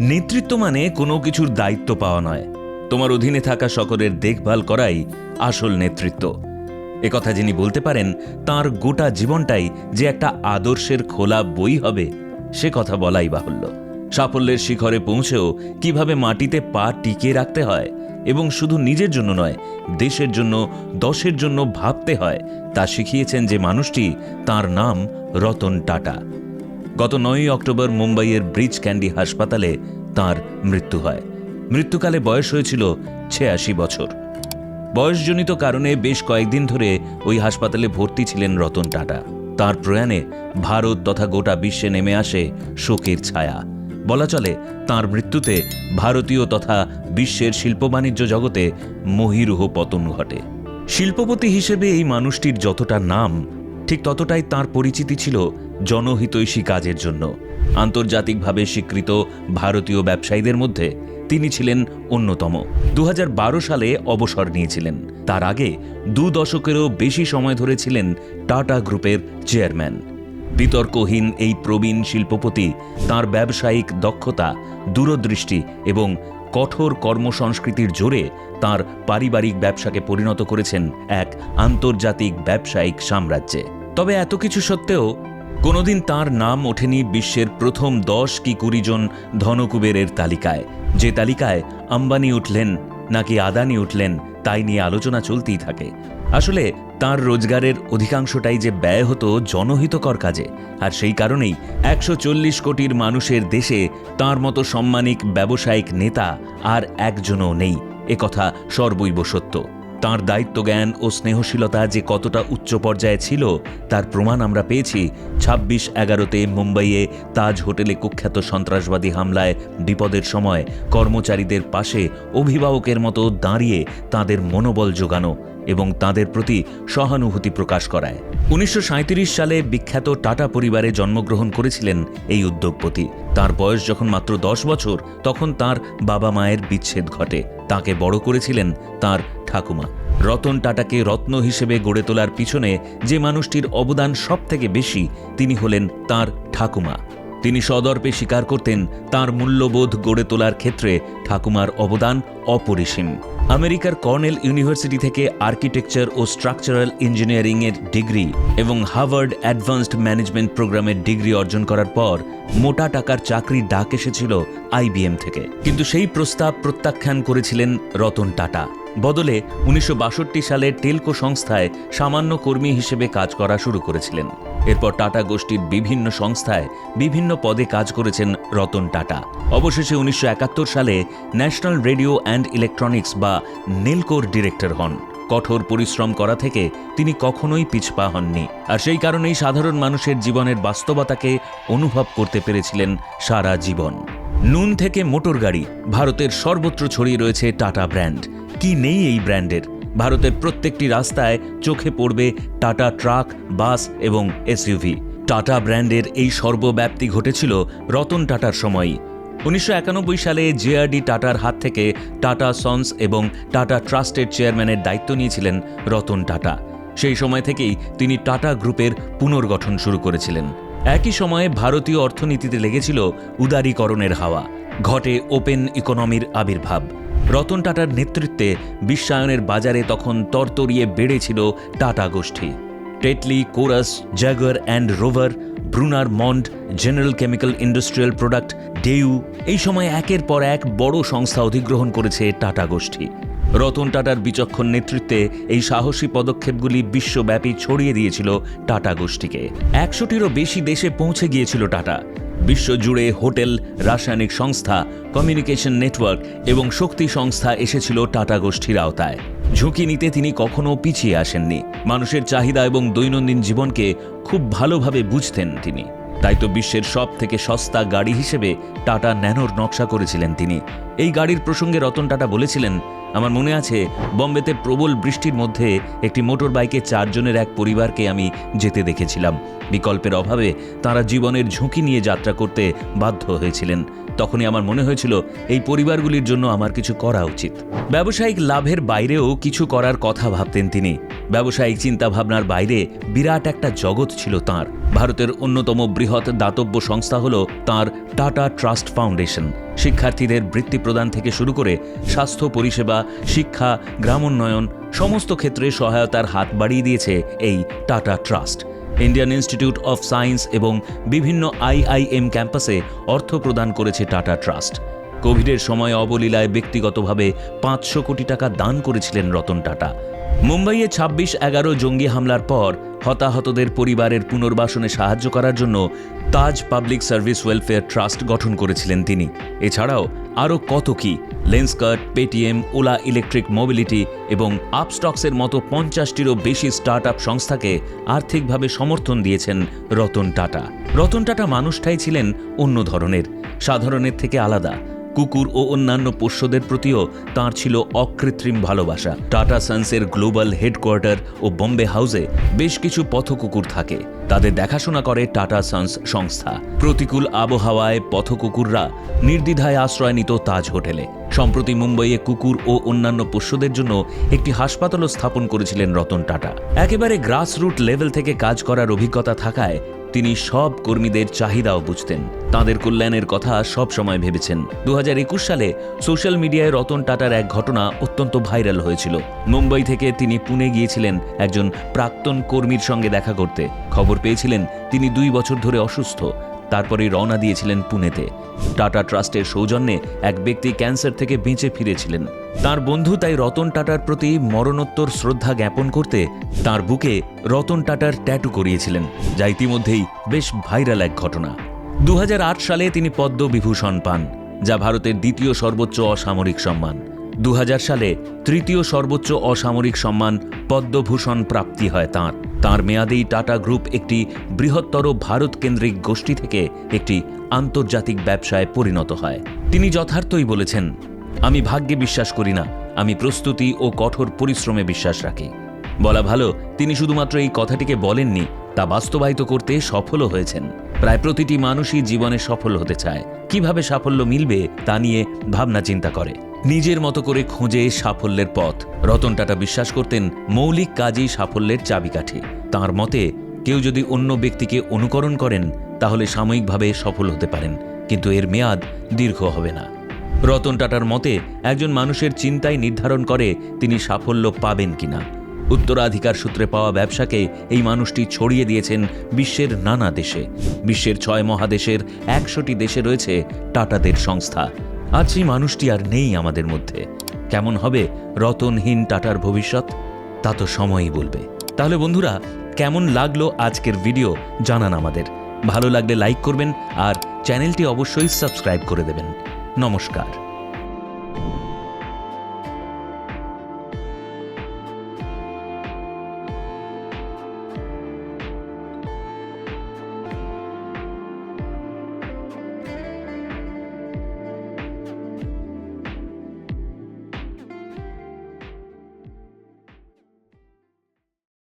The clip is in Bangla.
নেতৃত্ব মানে কোনো কিছুর দায়িত্ব পাওয়া নয়। তোমার অধীনে থাকা সকলের দেখভাল করাই আসল নেতৃত্ব। একথা যিনি বলতে পারেন, তার গোটা জীবনটাই যে একটা আদর্শের খোলা বই হবে, সে কথা বলাই বাহুল্য। সাফল্যের শিখরে পৌঁছেও কীভাবে মাটিতে পা টিকিয়ে রাখতে হয় এবং শুধু নিজের জন্য নয়, দেশের জন্য, দশের জন্য ভাবতে হয়, তা শিখিয়েছেন যে মানুষটি তার নাম রতন টাটা। গত নয়ই অক্টোবর মুম্বাইয়ের ব্রিজ ক্যান্ডি হাসপাতালে তার মৃত্যু হয়। মৃত্যুকালে বয়স হয়েছিল ছিয়াশি বছর। বয়সজনিত কারণে বেশ কয়েকদিন ধরে ওই হাসপাতালে ভর্তি ছিলেন রতন টাটা। তার প্রয়াণে ভারত তথা গোটা বিশ্বে নেমে আসে শোকের ছায়া। বলা চলে, তার মৃত্যুতে ভারতীয় তথা বিশ্বের শিল্প বাণিজ্য জগতে মহিরুহ পতন ঘটে। শিল্পপতি হিসেবে এই মানুষটির যতটা নাম, ঠিক ততটাই তার পরিচিতি ছিল জনহিতৈষী কাজের জন্য। আন্তর্জাতিকভাবে স্বীকৃত ভারতীয় ব্যবসায়ীদের মধ্যে তিনি ছিলেন অন্যতম। দু হাজার বারো সালে অবসর নিয়েছিলেন। তার আগে দু দশকেরও বেশি সময় ধরে ছিলেন টাটা গ্রুপের চেয়ারম্যান। বিতর্কহীন এই প্রবীণ শিল্পপতি তার ব্যবসায়িক দক্ষতা, দূরদৃষ্টি এবং কঠোর কর্মসংস্কৃতির জোরে তার পারিবারিক ব্যবসাকে পরিণত করেছেন এক আন্তর্জাতিক ব্যবসায়িক সাম্রাজ্যে। তবে এত কিছু সত্ত্বেও কোনোদিন তার নাম ওঠেনি বিশ্বের প্রথম দশ কি কুড়ি জন ধনকুবেরের তালিকায়। যে তালিকায় আম্বানি উঠলেন নাকি আদানি উঠলেন, তাই নিয়ে আলোচনা চলতেই থাকে। আসলে তার রোজগারের অধিকাংশটাই যে ব্যয় হতো জনহিতকর কাজে, আর সেই কারণেই একশো চল্লিশ কোটির মানুষের দেশে তার মতো সম্মানিক ব্যবসায়িক নেতা আর একজনও নেই একথা সর্বৈব সত্য। তার দায়িত্বজ্ঞান ও স্নেহশীলতা যে কতটা উচ্চ পর্যায়ে ছিল, তার প্রমাণ আমরা পেয়েছি ছাব্বিশ এগারোতে মুম্বাইয়ে তাজ হোটেলে কুখ্যাত সন্ত্রাসবাদী হামলায় বিপদের সময় কর্মচারীদের পাশে অভিভাবকের মতো দাঁড়িয়ে তাদের মনোবল জোগানো এবং তাদের প্রতি সহানুভূতি প্রকাশ করায়। উনিশশো সাঁইত্রিশ সালে বিখ্যাত টাটা পরিবারে জন্মগ্রহণ করেছিলেন এই উদ্যোগপতি। তার বয়স যখন মাত্র দশ বছর, তখন তার বাবা মায়ের বিচ্ছেদ ঘটে। তাকে বড় করেছিলেন তার ঠাকুমা। রতন টাটাকে রত্ন হিসেবে গড়ে তোলার পিছনে যে মানুষটির অবদান সবথেকে বেশি, তিনি হলেন তার ঠাকুমা। তিনি সদর্পে স্বীকার করতেন তার মূল্যবোধ গড়ে তোলার ক্ষেত্রে ঠাকুমার অবদান অপরিসীম। আমেরিকার কর্নেল ইউনিভার্সিটি থেকে আর্কিটেকচার ও স্ট্রাকচারাল ইঞ্জিনিয়ারিংয়ের ডিগ্রি এবং হার্ভার্ড অ্যাডভান্সড ম্যানেজমেন্ট প্রোগ্রামের ডিগ্রি অর্জন করার পর মোটা টাকার চাকরি ডাক এসেছিল আইবিএম থেকে। কিন্তু সেই প্রস্তাব প্রত্যাখ্যান করেছিলেন রতন টাটা। বদলে উনিশশো বাষট্টি সালে টেলকো সংস্থায় সামান্য কর্মী হিসেবে কাজ করা শুরু করেছিলেন। এরপর টাটা গোষ্ঠীর বিভিন্ন সংস্থায় বিভিন্ন পদে কাজ করেছেন রতন টাটা। অবশেষে উনিশশো একাত্তর সালে ন্যাশনাল রেডিও অ্যান্ড ইলেকট্রনিক্স বা নেলকোর ডিরেক্টর হন। কঠোর পরিশ্রম করা থেকে তিনি কখনোই পিছপা হননি। আর সেই কারণেই সাধারণ মানুষের জীবনের বাস্তবতাকে অনুভব করতে পেরেছিলেন সারা জীবন। নুন থেকে মোটর গাড়ি, ভারতের সর্বত্র ছড়িয়ে রয়েছে টাটা ব্র্যান্ড। কি নেই এই ব্র্যান্ডের? ভারতের প্রত্যেকটি রাস্তায় চোখে পড়বে টাটা ট্রাক, বাস এবং এসইউভি। টাটা ব্র্যান্ডের এই সর্বব্যাপ্তি ঘটেছিল রতন টাটার সময়ই। উনিশশো একানব্বই সালে জেআরডি টাটার হাত থেকে টাটা সন্স এবং টাটা ট্রাস্টের চেয়ারম্যানের দায়িত্ব নিয়েছিলেন রতন টাটা। সেই সময় থেকেই তিনি টাটা গ্রুপের পুনর্গঠন শুরু করেছিলেন। একই সময়ে ভারতীয় অর্থনীতিতে লেগেছিল উদারীকরণের হাওয়া। ঘটে ওপেন ইকোনমির আবির্ভাব। রতন টাটার নেতৃত্বে বিশ্বায়নের বাজারে তখন তরতরিয়ে বেড়েছিল টাটা গোষ্ঠী। Tetley, Corus, Jaguar and Rover, Brunner Mond, General Chemical Industrial Product, Daewoo, এই সময় একের পর এক বড় সংস্থা অধিগ্রহণ করেছে টাটা গোষ্ঠী। রতন টাটার বিচক্ষণ নেতৃত্বে এই সাহসী পদক্ষেপগুলি বিশ্বব্যাপী ছড়িয়ে দিয়েছিল টাটা গোষ্ঠীকে। একশোটিরও বেশি দেশে পৌঁছে গিয়েছিল টাটা। বিশ্বজুড়ে হোটেল, রাসায়নিক সংস্থা, কমিউনিকেশন নেটওয়ার্ক এবং শক্তি সংস্থা এসেছিল টাটা গোষ্ঠীর আওতায়। ঝুঁকি নিতে তিনি কখনও পিছিয়ে আসেননি। মানুষের চাহিদা এবং দৈনন্দিন জীবনকে খুব ভালোভাবে বুঝতেন তিনি। তাই তো বিশ্বের সব থেকে সস্তা গাড়ি হিসেবে টাটা ন্যানোর নকশা করেছিলেন তিনি। এই গাড়ির প্রসঙ্গে রতন টাটা বলেছিলেন, আমার মনে আছে, বম্বেতে প্রবল বৃষ্টির মধ্যে একটি মোটর বাইকে চারজনের এক পরিবারকে আমি যেতে দেখেছিলাম। বিকল্পের অভাবে তারা জীবনের ঝুঁকি নিয়ে যাত্রা করতে বাধ্য হয়েছিলেন। তখনই আমার মনে হয়েছিল, এই পরিবারগুলির জন্য আমার কিছু করা উচিত। ব্যবসায়িক লাভের বাইরেও কিছু করার কথা ভাবতেন তিনি। ব্যবসায়িক চিন্তাভাবনার বাইরে বিরাট একটা জগৎ ছিল তার। ভারতের অন্যতম বৃহৎ দাতব্য সংস্থা হল তার টাটা ট্রাস্ট ফাউন্ডেশন। শিক্ষার্থীদের বৃত্তি প্রদান থেকে শুরু করে স্বাস্থ্য, পরিষেবা, শিক্ষা, গ্রামোন্নয়ন সমস্ত ক্ষেত্রে সহায়তার হাত বাড়িয়ে দিয়েছে এই Tata trust. Indian Institute of Science এবং বিভিন্ন আইআইএম ক্যাম্পাসে অর্থ প্রদান করেছে টাটা ট্রাস্ট। কোভিডের সময় অবলীলায় ব্যক্তিগতভাবে পাঁচশো কোটি টাকা দান করেছিলেন রতন টাটা। মুম্বাইয়ে ছাব্বিশ এগারো জঙ্গি হামলার পর হতাহতদের পরিবারের পুনর্বাসনে সাহায্য করার জন্য Taj public service welfare trust গঠন করেছিলেন তিনি। এছাড়াও আরও কত কি Lenskart Paytm, Ola Electric Mobility এবং আপস্টক্সের মতো পঞ্চাশটিরও বেশি স্টার্ট আপ সংস্থাকে আর্থিকভাবে সমর্থন দিয়েছেন রতন টাটা। রতন টাটা মানুষটাই ছিলেন অন্য ধরনের, সাধারণের থেকে আলাদা কুকুর ও অন্যান্য পোষ্যদের প্রতিও তার ছিল অকৃত্রিম ভালোবাসা। টাটা সান্সের গ্লোবাল হেডকোয়ার্টার ও বম্বে হাউসে বেশ কিছু পথকুকুর থাকে। তাদের দেখাশোনা করে টাটা সান্স সংস্থা। প্রতিকূল আবহাওয়ায় পথকুকুররা নির্দ্বিধায় আশ্রয় নিত তাজ হোটেলে। সম্প্রতি মুম্বাইয়ে কুকুর ও অন্যান্য পোষ্যদের জন্য একটি হাসপাতালও স্থাপন করেছিলেন রতন টাটা। একেবারে গ্রাসরুট লেভেল থেকে কাজ করার অভিজ্ঞতা থাকায় তিনি সব কর্মীদের চাহিদাও বুঝতেন। তাদের কল্যাণের কথা সব সময় ভেবেছেন। দু হাজার একুশ সালে সোশ্যাল মিডিয়ায় রতন টাটার এক ঘটনা অত্যন্ত ভাইরাল হয়েছিল। মুম্বাই থেকে তিনি পুনে গিয়েছিলেন একজন প্রাক্তন কর্মীর সঙ্গে দেখা করতে। খবর পেয়েছিলেন, তিনি দুই বছর ধরে অসুস্থ। তারপরেই রওনা দিয়েছিলেন পুনেতে। টাটা ট্রাস্টের সৌজন্যে এক ব্যক্তি ক্যান্সার থেকে বেঁচে ফিরেছিলেন। তার বন্ধু তাই রতন টাটার প্রতি মরণোত্তর শ্রদ্ধা জ্ঞাপন করতে তার বুকে রতন টাটার ট্যাটু করিয়েছিলেন, যা ইতিমধ্যেই বেশ ভাইরাল এক ঘটনা। দু হাজার আট সালে তিনি পদ্মবিভূষণ পান, যা ভারতের দ্বিতীয় সর্বোচ্চ অসামরিক সম্মান। দু হাজার সালে তৃতীয় সর্বোচ্চ অসামরিক সম্মান পদ্মভূষণ প্রাপ্তি হয় তাঁর। তাঁর মেয়াদেই টাটা গ্রুপ একটি বৃহত্তর ভারত কেন্দ্রিক গোষ্ঠী থেকে একটি আন্তর্জাতিক ব্যবসায় পরিণত হয়। তিনি যথার্থই বলেছেন, আমি ভাগ্যে বিশ্বাস করি না, আমি প্রস্তুতি ও কঠোর পরিশ্রমে বিশ্বাস রাখি। বলা ভালো, তিনি শুধুমাত্র এই কথাটিকে বলেননি, তা বাস্তবায়িত করতে সফলও হয়েছেন। প্রায় প্রতিটি মানুষই জীবনে সফল হতে চায়। কীভাবে সাফল্য মিলবে তা নিয়ে ভাবনা চিন্তা করে। নিজের মতো করে খোঁজে সাফল্যের পথ। রতন টাটা বিশ্বাস করতেন, মৌলিক কাজই সাফল্যের চাবিকাঠি। তার মতে, কেউ যদি অন্য ব্যক্তিকে অনুকরণ করেন, তাহলে সাময়িকভাবে সফল হতে পারেন, কিন্তু এর মেয়াদ দীর্ঘ হবে না। রতন টাটার মতে, একজন মানুষের চিন্তাই নির্ধারণ করে তিনি সাফল্য পাবেন কিনা। উত্তরাধিকার সূত্রে পাওয়া ব্যবসাকে এই মানুষটি ছড়িয়ে দিয়েছেন বিশ্বের নানা দেশে। বিশ্বের ছয় মহাদেশের একশোটি দেশে রয়েছে টাটাদের সংস্থা। আজ সেই মানুষটি আর নেই আমাদের মধ্যে। কেমন হবে রতনহীন টাটার ভবিষ্যৎ? তা তো সময়ই বলবে। তাহলে বন্ধুরা, কেমন লাগল আজকের ভিডিও জানান আমাদের। ভালো লাগলে লাইক করবেন আর চ্যানেলটি অবশ্যই সাবস্ক্রাইব করে দেবেন। নমস্কার।